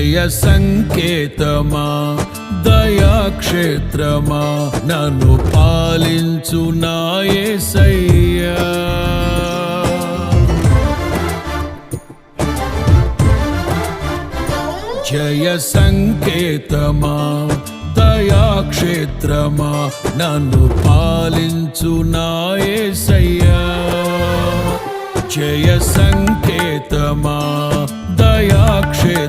విజయ సంకేతమా దయాక్షేత్రమా నన్ను పాలించు నాయసయ్యా జయ సంకేతమా దయాక్షేత్రమా నన్ను పాలించు నాయసయ్యా జయ సంకేతమా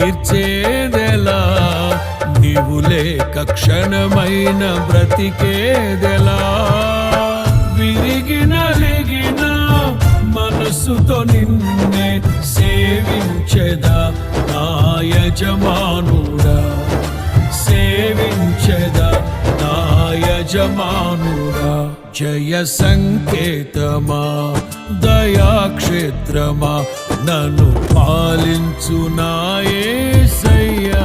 తీర్చేదెలా? నీవు లేక క్షణమైన బ్రతికేదెలా? విరిగిన నలిగిన మనసుతో నిన్నే సేవించెదా? నా యజమానుడా సేవించెదా? నా యజమానుడా జయ సంకేతమా? దయాక్షేత్రమా నన్ను పాలించు నాయసయ్యా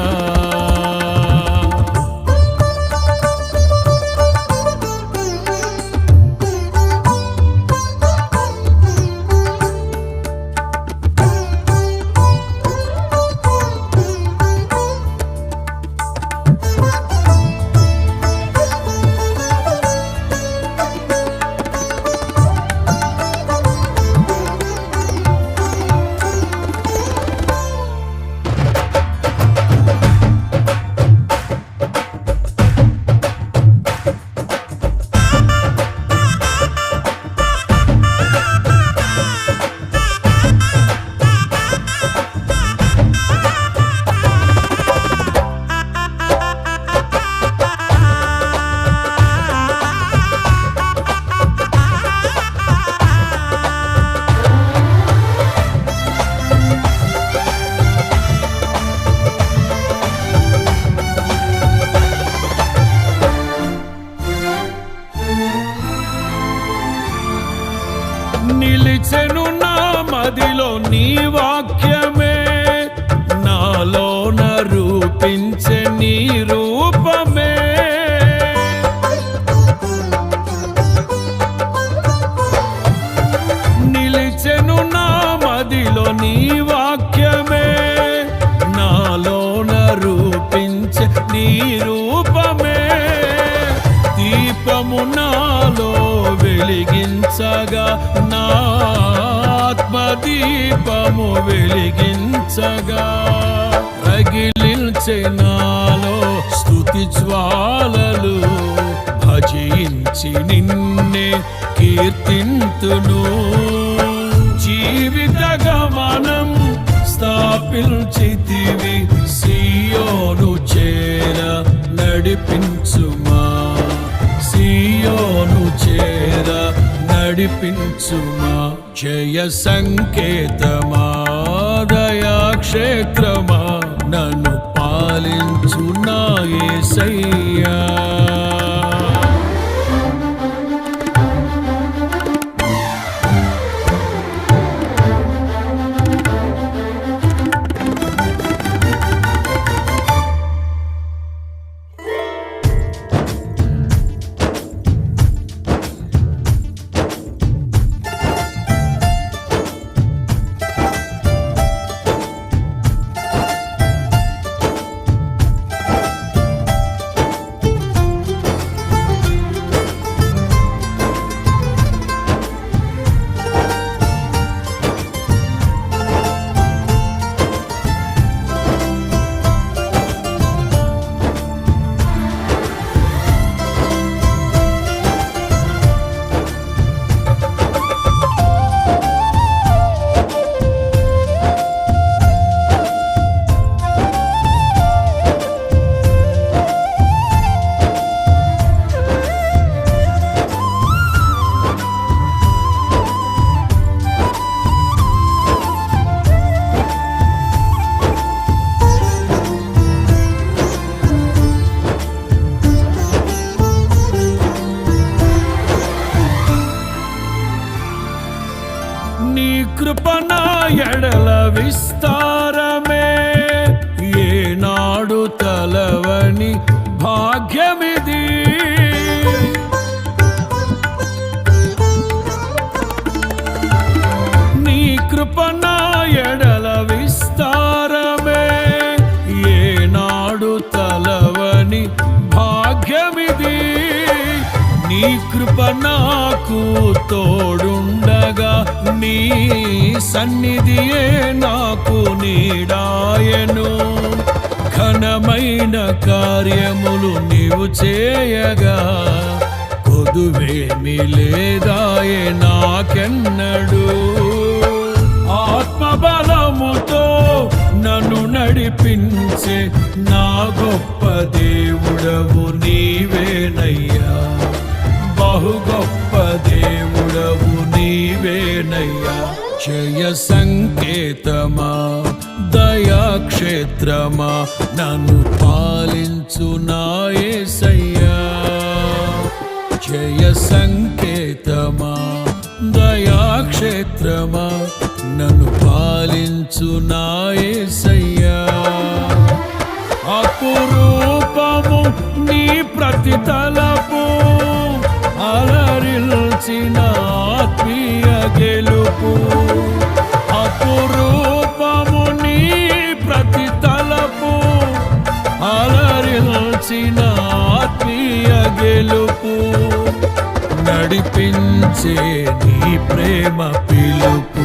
నిలిచెను నా మదిలో నీ వాక్యమే. నాలోన రూపించే నీరు వెలిగించగా నా ఆత్మ వెలిగించగా. రగిలించే స్థుతి జ్వాలలు భజించి నిన్నే కీర్తింతును. జీవిత గమనం స్థాపించితివి సియోను చేర నడిపించుమా. సియోను చేర నడిపించుమా జయ సంకేతమా క్షేత్రమా నన్ను పాలించు నా విస్తారమే ఏనాడు తలవని భాగ్యమిది. నీ కృప నాకు తోడుండగా నీ సన్నిధియే నాకు నీడాయను. ఘనమైన కార్యములు నీవు చేయగా కొదువేమి లేదాయే నాకెన్నడు. బలముతో నన్ను నడిపించే నా గొప్ప దేవుడవు నీవేనయ్యా. బహు గొప్ప దేవుడవు నీవేనయ్యా. జయ సంకేతమా దయాక్షేత్రమా నన్ను పాలించు నాయసయ్యా జయ సంకేతమా దయాక్షేత్రమా పాలించు నాయసయ్యా అపురూపము నీ ప్రతి తలపు అలరిల్చిన ఆత్మీయ గెలుపు. అపురూపము నీ ప్రతి తలపు అలరిల్చిన ఆత్మీయ గెలుపు. నడిపించే నీ ప్రేమ పిలుపు.